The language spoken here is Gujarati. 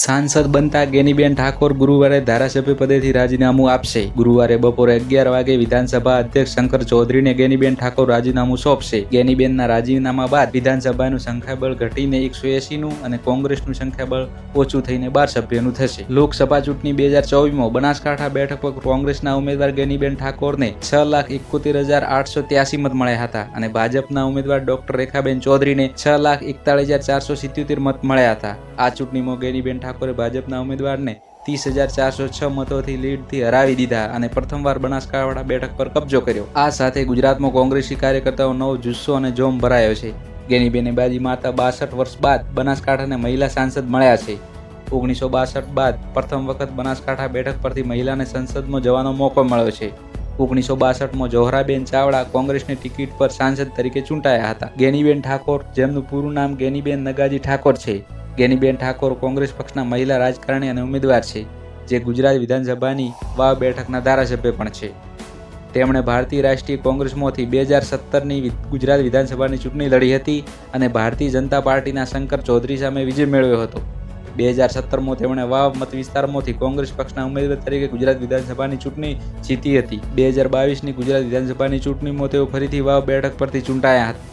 સાંસદ બનતા ગેનીબેન ઠાકોર ગુરુવારે ધારાસભ્ય પદેથી રાજીનામું આપશે. ગુરુવારે બપોરે અગિયાર વાગે વિધાનસભા અધ્યક્ષ શંકર ચૌધરીને ગેનીબેન ઠાકોર રાજીનામું સોંપશે. ગેનીબેનના રાજીનામા બાદ વિધાનસભાનું સંખ્યાબળ ઘટીને એકસો એસીનું અને કોંગ્રેસનું સંખ્યાબળ ઓછું થઈને બાર સભ્યનું થશે. લોકસભા ચૂંટણી બે હજાર ચોવીસમાં બનાસકાંઠા બેઠક પર કોંગ્રેસના ઉમેદવાર ગેનીબેન ઠાકોરને છ લાખ એકોતેર હજાર આઠસો ત્યાસી મત મળ્યા હતા અને ભાજપના ઉમેદવાર ડોક્ટર રેખાબેન ચૌધરીને છ લાખ એકતાળીસ હજાર ચારસો સિત્યોતેર મત મળ્યા હતા. આ ચૂંટણીમાં ગેનીબેન ઠાકોરે ભાજપના ઉમેદવારને ત્રીસ હજાર ચારસો છ મતોથી લીડથી હરાવી દીધા અને પ્રથમવાર બનાસકાંઠા બેઠક પર કબજો કર્યો. આ સાથે ગુજરાતમાં કોંગ્રેસી કાર્યકર્તાઓ નવો જુસ્સો અને જોમ ભરાયો છે. ગેનીબેને બાજી માતા બાસઠ વર્ષ બાદ બનાસકાંઠાને મહિલા સાંસદ મળ્યા છે. ઓગણીસો બાસઠ બાદ પ્રથમ વખત બનાસકાંઠા બેઠક પરથી મહિલાને સંસદમાં જવાનો મોકો મળ્યો છે. ઓગણીસો બાસઠમાં જોહરાબેન ચાવડા કોંગ્રેસની ટિકિટ પર સાંસદ તરીકે ચૂંટાયા હતા. ગેનીબેન ઠાકોર, જેમનું પૂરું નામ ગેનીબેન નગાજી ઠાકોર છે. ગેનીબેન ઠાકોર કોંગ્રેસ પક્ષના મહિલા રાજકારણી અને ઉમેદવાર છે, જે ગુજરાત વિધાનસભાની વાવ બેઠકના ધારાસભ્ય પણ છે. તેમણે ભારતીય રાષ્ટ્રીય કોંગ્રેસમાંથી બે હજાર સત્તરની ગુજરાત વિધાનસભાની ચૂંટણી લડી હતી અને ભારતીય જનતા પાર્ટીના શંકર ચૌધરી સામે વિજય મેળવ્યો હતો. બે હજાર સત્તરમાં તેમણે વાવ મત વિસ્તારમાંથી કોંગ્રેસ પક્ષના ઉમેદવાર તરીકે ગુજરાત વિધાનસભાની ચૂંટણી જીતી હતી. બે હજાર બાવીસની ગુજરાત વિધાનસભાની ચૂંટણીમાં તેઓ ફરીથી વાવ બેઠક પરથી ચૂંટાયા હતા.